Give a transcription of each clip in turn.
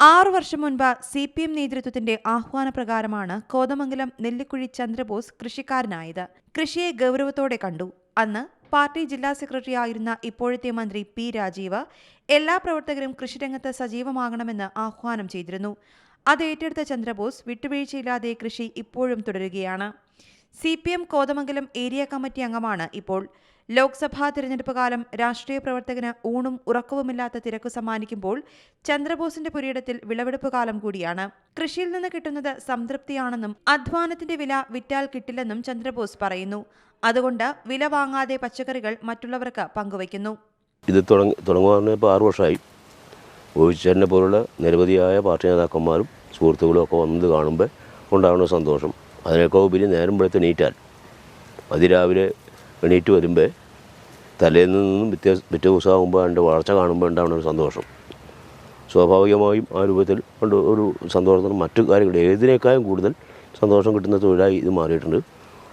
ആറു വർഷം മുൻപ് സി പി എം നേതൃത്വത്തിന്റെ ആഹ്വാനപ്രകാരമാണ് കോതമംഗലം നെല്ലിക്കുഴി ചന്ദ്രബോസ് കൃഷിക്കാരനായത്. കൃഷിയെ ഗൗരവത്തോടെ കണ്ടു. അന്ന് പാർട്ടി ജില്ലാ സെക്രട്ടറി ആയിരുന്ന ഇപ്പോഴത്തെ മന്ത്രി പി രാജീവ് എല്ലാ പ്രവർത്തകരും കൃഷിരംഗത്ത് സജീവമാകണമെന്ന് ആഹ്വാനം ചെയ്തിരുന്നു. അത് ഏറ്റെടുത്ത ചന്ദ്രബോസ് വിട്ടുവീഴ്ചയില്ലാതെ കൃഷി ഇപ്പോഴും തുടരുകയാണ്. C P M Kothamangalam area committee അംഗമാണ് ഇപ്പോൾ. ലോക്സഭാ തിരഞ്ഞെടുപ്പ് കാലം രാഷ്ട്രീയ പ്രവർത്തകന് ഊണും ഉറക്കവുമില്ലാത്ത തിരക്ക് സമ്മാനിക്കുമ്പോൾ ചന്ദ്രബോസിന്റെ പുരയിടത്തിൽ വിളവെടുപ്പ് കാലം കൂടിയാണ്. കൃഷിയിൽ നിന്ന് കിട്ടുന്നത് സംതൃപ്തിയാണെന്നും അധ്വാനത്തിന്റെ വില വിറ്റാൽ കിട്ടില്ലെന്നും ചന്ദ്രബോസ് പറയുന്നു. അതുകൊണ്ട് വില വാങ്ങാതെ പച്ചക്കറികൾ മറ്റുള്ളവർക്ക് പങ്കുവയ്ക്കുന്നു. ഇത് ആറു വർഷമായി. പോലുള്ള നിരവധിയായ പാർട്ടി നേതാക്കന്മാരും സുഹൃത്തുക്കളും ഒക്കെ വന്നത് കാണുമ്പോൾ ഉണ്ടാകുന്ന സന്തോഷം. അതിനേക്കാൾ ഉപരി നേരം വെളുത്ത് എണീറ്റാൽ. അതിരാവിലെ എണീറ്റ് വരുമ്പോൾ തലേന്ന് നിന്നും പിറ്റേ പിറ്റേ ദിവസമാകുമ്പോൾ അതിന്റെ വളർച്ച കാണുമ്പോൾ ഉണ്ടാവുന്ന ഒരു സന്തോഷം. സ്വാഭാവികമായും ആ രൂപത്തിൽ ഉണ്ട് ഒരു സന്തോഷത്തിന് മറ്റു കാര്യങ്ങൾ ഏതിനേക്കാളും കൂടുതൽ സന്തോഷം കിട്ടുന്ന തൊഴിലായി ഇത് മാറിയിട്ടുണ്ട്.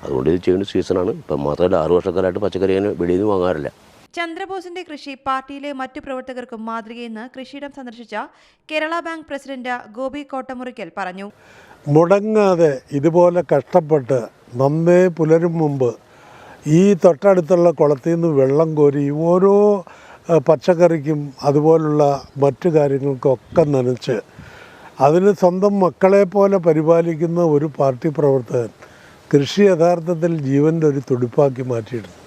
അതുകൊണ്ട് ഇത് ചെയ്യുന്ന സീസണാണ്. ഇപ്പം മാത്രമല്ല ആറു വർഷക്കാലമായിട്ട് പച്ചക്കറി അങ്ങനെ വെളിയിൽ നിന്ന് വാങ്ങാറില്ല. ചന്ദ്രബോസിന്റെ കൃഷി പാർട്ടിയിലെ മറ്റു പ്രവർത്തകർക്കും മാതൃകയെന്ന് കൃഷിയിടം സന്ദർശിച്ച കേരള ബാങ്ക് പ്രസിഡന്റ് ഗോപി കോട്ടമുറിക്കൽ പറഞ്ഞു. മുടങ്ങാതെ ഇതുപോലെ കഷ്ടപ്പെട്ട് നന്നേ പുലരും മുമ്പ് ഈ തൊട്ടടുത്തുള്ള കുളത്തിൽ നിന്ന് വെള്ളം കോരി ഓരോ പച്ചക്കറിക്കും അതുപോലുള്ള മറ്റു കാര്യങ്ങൾക്കൊക്കെ നനച്ച് അതിന് സ്വന്തം മക്കളെ പോലെ പരിപാലിക്കുന്ന ഒരു പാർട്ടി പ്രവർത്തകൻ കൃഷി യഥാർത്ഥത്തിൽ ജീവന്റെ ഒരു തുടിപ്പാക്കി മാറ്റിയിടുന്നു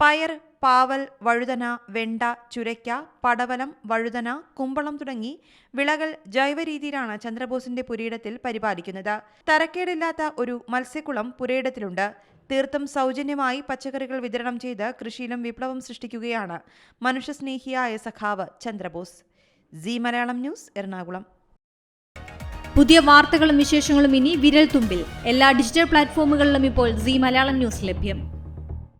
പയർ പാവൽ വഴുതന വെണ്ട ചുരയ്ക്ക പടവലം വഴുതന കുമ്പളം തുടങ്ങി വിളകൾ ജൈവ രീതിയിലാണ് ചന്ദ്രബോസിന്റെ പുരയിടത്തിൽ പരിപാലിക്കുന്നത്. തരക്കേടില്ലാത്ത ഒരു മത്സ്യക്കുളം പുരയിടത്തിലുണ്ട്. തീർത്തും സൗജന്യമായി പച്ചക്കറികൾ വിതരണം ചെയ്ത് കൃഷിയിലും വിപ്ലവം സൃഷ്ടിക്കുകയാണ് മനുഷ്യസ്നേഹിയായ സഖാവ് Chandrabose. G Malayalam news Ernakulam. പുതിയ വാർത്തകളും വിശേഷങ്ങളും ഇനി വിരൽ തുമ്പിൽ എല്ലാ ഡിജിറ്റൽ പ്ലാറ്റ്ഫോമുകളിലും ഇപ്പോൾ സി മലയാളം ന്യൂസ് ലഭ്യം.